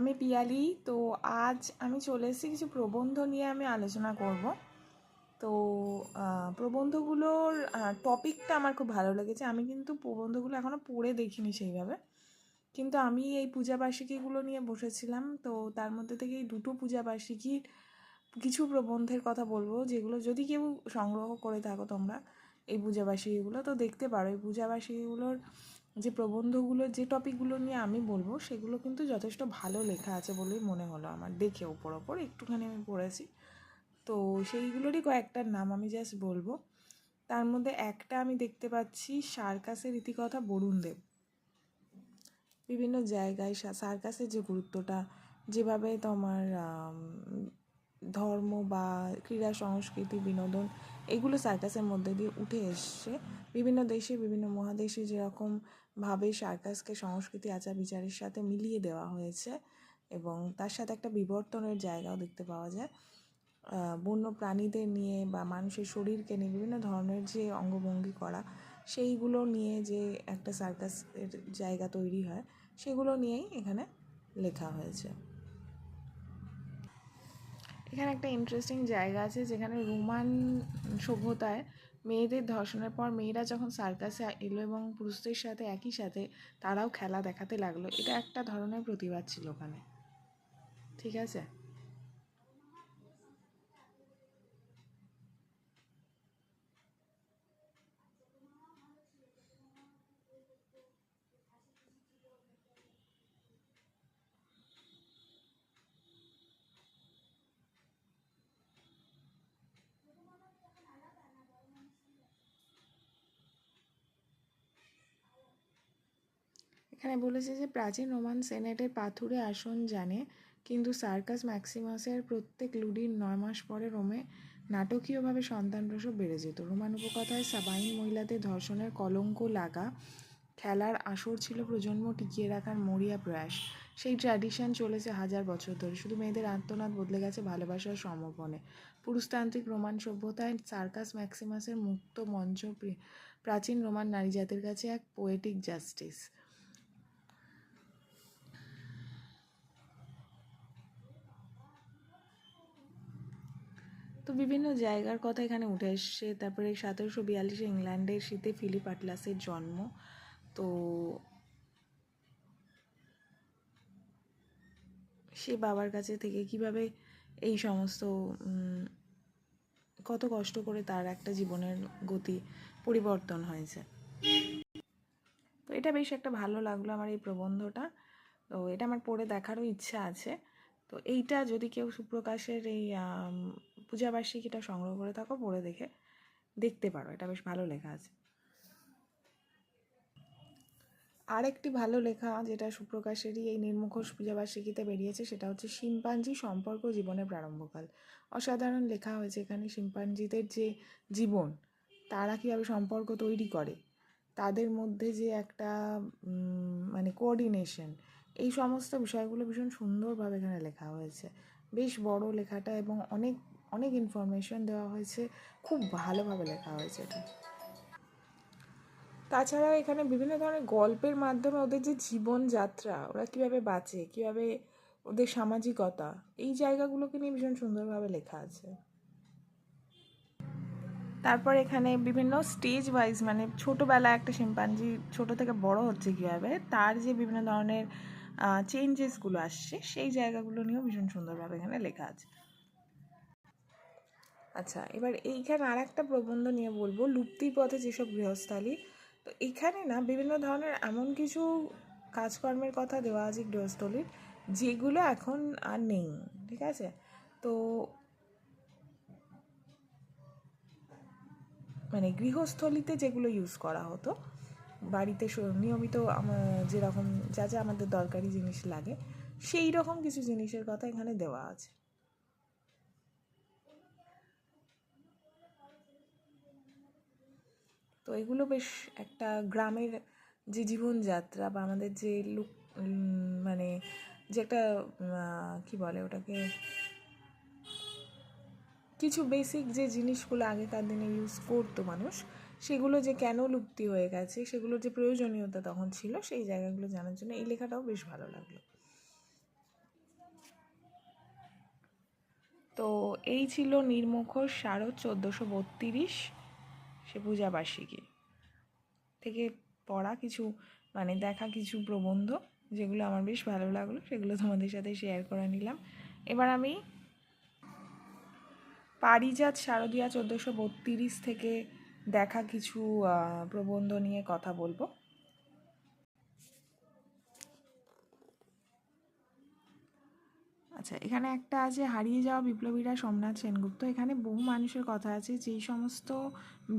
আমি পিয়ালি, তো আজ আমি চলে এসেছি কিছু প্রবন্ধ নিয়ে আমি আলোচনা করব। তো প্রবন্ধগুলোর টপিকটা আমার খুব ভালো লেগেছে। আমি কিন্তু প্রবন্ধগুলো এখনও পড়ে দেখিনি সেইভাবে। কিন্তু আমি এই পূজাবার্ষিকীগুলো নিয়ে বসেছিলাম, তো তার মধ্যে থেকে এই দুটো পূজাবার্ষিকীর কিছু প্রবন্ধের কথা বলব, যেগুলো যদি কেউ সংগ্রহ করে থাকো তোমরা, এই পূজাবার্ষিকীগুলো, তো দেখতে পারো। এই পূজাবার্ষিকীগুলোর যে প্রবন্ধগুলো, যে টপিকগুলো নিয়ে আমি বলব, সেগুলো কিন্তু যথেষ্ট ভালো লেখা আছে বলেই মনে হলো আমার দেখে ওপর ওপর। একটুখানি আমি পড়েছি। তো সেইগুলোরই কয়েকটার নাম আমি জাস্ট বলব। তার মধ্যে একটা আমি দেখতে পাচ্ছি, সার্কাসের রীতিকথা বরুণ দেব। বিভিন্ন জায়গায় সার্কাসের যে গুরুত্বটা, যেভাবে তোমার ধর্ম বা ক্রীড়া সংস্কৃতি বিনোদন এগুলো সার্কাসের মধ্যে দিয়ে উঠে এসছে। বিভিন্ন দেশে বিভিন্ন মহাদেশে যেরকম ভাবে সার্কাসকে সংস্কৃতি, আচার বিচারের সাথে মিলিয়ে দেওয়া হয়েছে এবং তার সাথে একটা বিবর্তনের জায়গাও দেখতে পাওয়া যায়। বন্য প্রাণীদের নিয়ে বা মানুষের শরীরকে নিয়ে বিভিন্ন ধরনের যে অঙ্গভঙ্গি করা, সেইগুলো নিয়ে যে একটা সার্কাসের জায়গা তৈরি হয়, সেগুলো নিয়েই এখানে লেখা হয়েছে। এখানে একটা ইন্টারেস্টিং জায়গা আছে যেখানে রোমান সভ্যতায় মেয়েদের ধর্ষণের পর মেয়েরা যখন সার্কাসে এলো এবং পুরুষদের সাথে, একই সাথে তারাও খেলা দেখাতে লাগল। এটা একটা ধরনের প্রতিবাদ ছিল ওখানে। ঠিক আছে? এখানে বলেছে যে প্রাচীন রোমান সেনেটের পাথুরে আসন জানে, কিন্তু সার্কাস ম্যাক্সিমাসের প্রত্যেক লুডির নয় মাস পরে রোমে নাটকীয়ভাবে সন্তান প্রসব বেড়ে যেত। রোমান উপকথায় সাবাইন মহিলাদের ধর্ষণের কলঙ্ক লাগা খেলার আসর ছিল প্রজন্ম টিকিয়ে রাখার মরিয়া প্রয়াস। সেই ট্র্যাডিশন চলেছে হাজার বছর ধরে। শুধু মেয়েদের আত্মনাদ বদলে গেছে ভালোবাসার সমর্পণে। পুরুষতান্ত্রিক রোমান সভ্যতায় সার্কাস ম্যাক্সিমাসের মুক্ত মঞ্চ প্রাচীন রোমান নারী জাতির কাছে এক পোয়েটিক জাস্টিস তো বিভিন্ন জায়গার কথা এখানে উঠে এসছে। তারপরে সতেরোশো বিয়াল্লিশে ইংল্যান্ডের শীতে ফিলিপ আটলাসের জন্ম। তো সে বাবার কাছে থেকে কীভাবে এই সমস্ত কত কষ্ট করে তার একটা জীবনের গতি পরিবর্তন হয়েছে। তো এটা বেশ একটা ভালো লাগল আমার এই প্রবন্ধটা। তো এটা আমার পড়ে দেখারও ইচ্ছা আছে। তো এইটা যদি কেউ সুপ্রকাশের এই পূজাবার্ষিকীটা সংগ্রহ করে থাকো, পড়ে দেখে দেখতে পারো। এটা বেশ ভালো লেখা আছে। আরেকটি ভালো লেখা যেটা সুপ্রকাশেরই এই নির্মুখোশ পূজাবার্ষিকীতে বেরিয়েছে, সেটা হচ্ছে শিম্পাঞ্জি সম্পর্ক জীবনের প্রারম্ভকাল। অসাধারণ লেখা হয়েছে এখানে শিম্পাঞ্জিদের যে জীবন, তারা কীভাবে সম্পর্ক তৈরি করে, তাদের মধ্যে যে একটা মানে কোঅর্ডিনেশন এই সমস্ত বিষয়গুলো ভীষণ সুন্দরভাবে এখানে লেখা হয়েছে। বেশ বড় লেখাটা এবং অনেক অনেক ইনফরমেশন দেওয়া হয়েছে, খুব ভালোভাবে লেখা হয়েছে এটা। তাছাড়াও এখানে বিভিন্ন ধরনের গল্পের মাধ্যমে ওদের যে জীবনযাত্রা, ওরা কীভাবে বাঁচে, কীভাবে ওদের সামাজিকতা, এই জায়গাগুলোকে নিয়ে ভীষণ সুন্দরভাবে লেখা আছে। তারপর এখানে বিভিন্ন স্টেজ ওয়াইজ মানে ছোটোবেলায় একটা শিম্পাঞ্জি ছোট থেকে বড় হচ্ছে কীভাবে, তার যে বিভিন্ন ধরনের চেঞ্জেসগুলো আসছে, সেই জায়গাগুলো নিয়েও ভীষণ সুন্দরভাবে এখানে লেখা আছে। আচ্ছা এবার এইখানে আর একটা প্রবন্ধ নিয়ে বলব। লুপ্তির পথে যেসব গৃহস্থালী, তো এখানে না বিভিন্ন ধরনের এমন কিছু কাজকর্মের কথা দেওয়া আছে গৃহস্থলীর, যেগুলো এখন আর নেই, ঠিক আছে? তো মানে গৃহস্থলিতে যেগুলো ইউজ করা হতো, বাড়িতে নিয়মিত যেরকম যা যা আমাদের দরকারি জিনিস লাগে সেই রকম কিছু জিনিসের কথা এখানে দেওয়া আছে। তো এগুলো বেশ একটা গ্রামের যে জীবনযাত্রা বা আমাদের যে লুক মানে যে একটা কি বলে ওটাকে, কিছু বেসিক যে জিনিসগুলো আগেকার দিনে ইউজ করতো মানুষ, সেগুলো যে কেন লুপ্তি হয়ে গেছে সেগুলোর যে প্রয়োজনীয়তা তখন ছিল, সেই জায়গাগুলো জানার জন্য এই লেখাটাও বেশ ভালো লাগল। তো এই ছিল নির্মুখর শারদ চোদ্দোশো বত্রিশ। সে পূজাবার্ষিকী থেকে পড়া কিছু মানে দেখা কিছু প্রবন্ধ, যেগুলো আমার বেশ ভালো লাগল, সেগুলো তোমাদের সাথে শেয়ার করে নিলাম। এবার আমি পারিজাত শারদীয়া চোদ্দোশো বত্রিশ থেকে দেখা কিছু প্রবন্ধ নিয়ে কথা বলব। আচ্ছা এখানে একটা আছে, হারিয়ে যাওয়া বিপ্লবীরা সোমনাথ সেনগুপ্ত। এখানে বহু মানুষের কথা আছে, যেই সমস্ত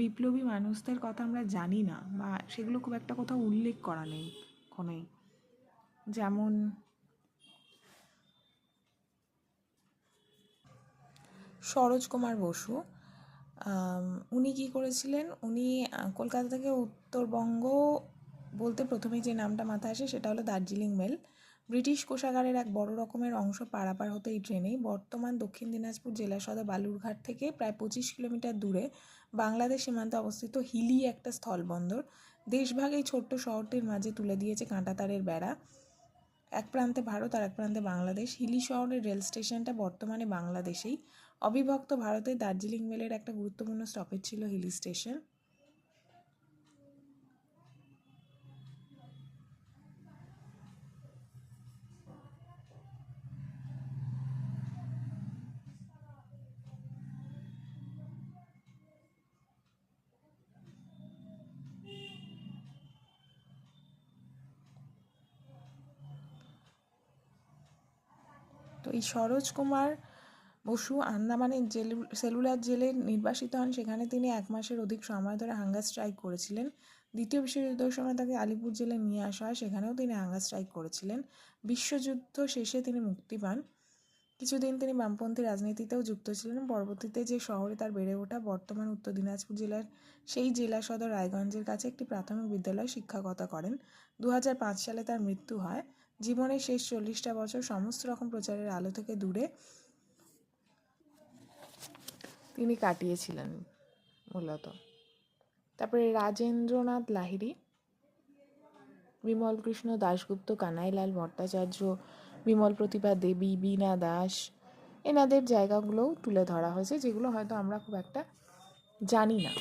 বিপ্লবী মানুষদের কথা আমরা জানি না বা সেগুলো খুব একটা কোথাও উল্লেখ করা নেই কোনোই যেমন সরোজ কুমার বসু উনি কি করেছিলেন? উনি কলকাতা থেকে উত্তরবঙ্গ বলতে প্রথমেই যে নামটা মাথায় আসে সেটা হলো দার্জিলিং মেল। ব্রিটিশ কোষাগারের এক বড় রকমের অংশ পারাপার হতে এই ট্রেনেই বর্তমান দক্ষিণ দিনাজপুর জেলা সদর বালুরঘাট থেকে প্রায় পঁচিশ কিলোমিটার দূরে বাংলাদেশ সীমান্তে অবস্থিত হিলি একটা স্থলবন্দর। দেশভাগ এই ছোট্ট শহরটির মাঝে তুলে দিয়েছে কাঁটাতারের বেড়া। এক প্রান্তে ভারত আর এক প্রান্তে বাংলাদেশ। হিলি শহরের রেল স্টেশনটা বর্তমানে বাংলাদেশেই। অবিভক্ত ভারতের দার্জিলিং মেলের একটা গুরুত্বপূর্ণ স্টপেজ ছিল হিলি স্টেশন। তো এই সরোজ কুমার বসু আন্দামানের জেল, সেলুলার জেলে নির্বাসিত হন। সেখানে তিনি এক মাসের অধিক সময় ধরে হাঙ্গার স্ট্রাইক করেছিলেন। দ্বিতীয় বিশ্বযুদ্ধের সময় তাকে আলিপুর জেলে নিয়ে আসা হয়। সেখানেও তিনি হাঙ্গার স্ট্রাইক করেছিলেন। বিশ্বযুদ্ধ শেষে তিনি মুক্তি পান। কিছুদিন তিনি বামপন্থী রাজনীতিতেও যুক্ত ছিলেন। পরবর্তীতে যে শহরে তার বেড়ে ওঠা বর্তমান উত্তর দিনাজপুর জেলার সেই জেলা সদর রায়গঞ্জের কাছে একটি প্রাথমিক বিদ্যালয়ে শিক্ষকতা করেন। দু হাজার পাঁচ সালে তার মৃত্যু হয়। জীবনের শেষ চল্লিশটা বছর সমস্ত রকম প্রচারের আলো থেকে দূরে তিনি কাটিয়েছিলেন মূলত। তারপরে রাজেন্দ্রনাথ লাহিড়ী, বিমল কৃষ্ণ দাশগুপ্ত, কানাইলাল ভট্টাচার্য, বিমল প্রতিভা দেবী, বীণা দাস, এনাদের জায়গাগুলোও তুলে ধরা হয়েছে, যেগুলো হয়তো আমরা খুব একটা জানি না।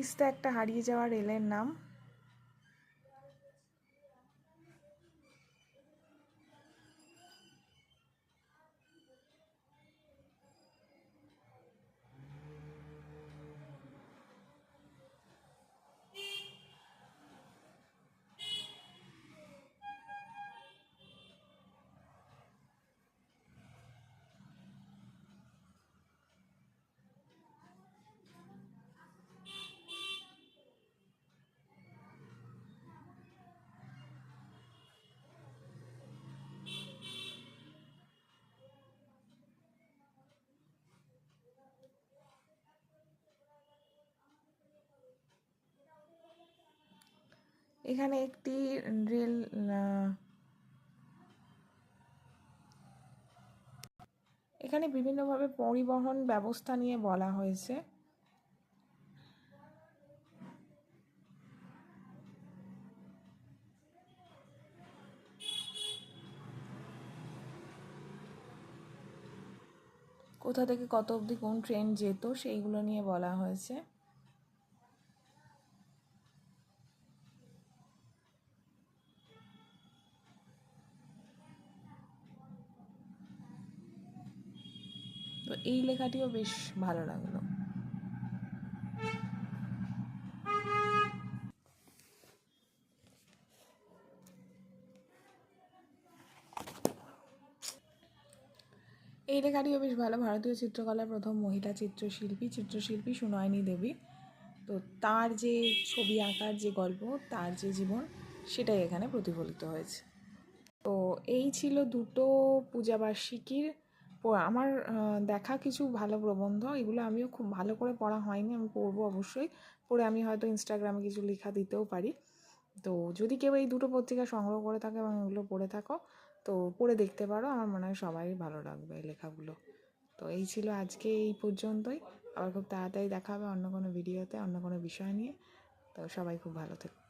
তিস্তা একটা হারিয়ে যাওয়া রেলের নাম। এখানে একটি রেল এখানে বিভিন্নভাবে পরিবহন ব্যবস্থা নিয়ে বলা হয়েছে। কোথা থেকে কত অবধি কোন ট্রেন যেত, সেইগুলো নিয়ে বলা হয়েছে। তো এই লেখাটিও বেশ ভালো লাগল। এই লেখাটিও বেশ ভালো। ভারতীয় চিত্রকলার প্রথম মহিলা চিত্রশিল্পী চিত্রশিল্পী সুনয়নী দেবী। তো তার যে ছবি আঁকার যে গল্প, তার যে জীবন, সেটাই এখানে প্রতিফলিত হয়েছে। তো এই ছিল দুটো পূজাবার্ষিকীর আমার দেখা কিছু ভালো প্রবন্ধ, এগুলো আমিও খুব ভালো করে পড়া হয়নি, আমি পড়ব অবশ্যই। পড়ে আমি হয়তো ইনস্টাগ্রামে কিছু লেখা দিতেও পারি। তো যদি কেউ এই দুটো পত্রিকা সংগ্রহ করে থাকে এবং এগুলো পড়ে থাকো, তো পড়ে দেখতে পারো, আমার মনে হয় সবাই ভালো লাগবে এই লেখাগুলো। তো এই ছিল আজকে এই পর্যন্তই। আবার খুব তাড়াতাড়ি দেখা হবে অন্য কোনো ভিডিওতে, অন্য কোনো বিষয় নিয়ে। তো সবাই খুব ভালো থেকো।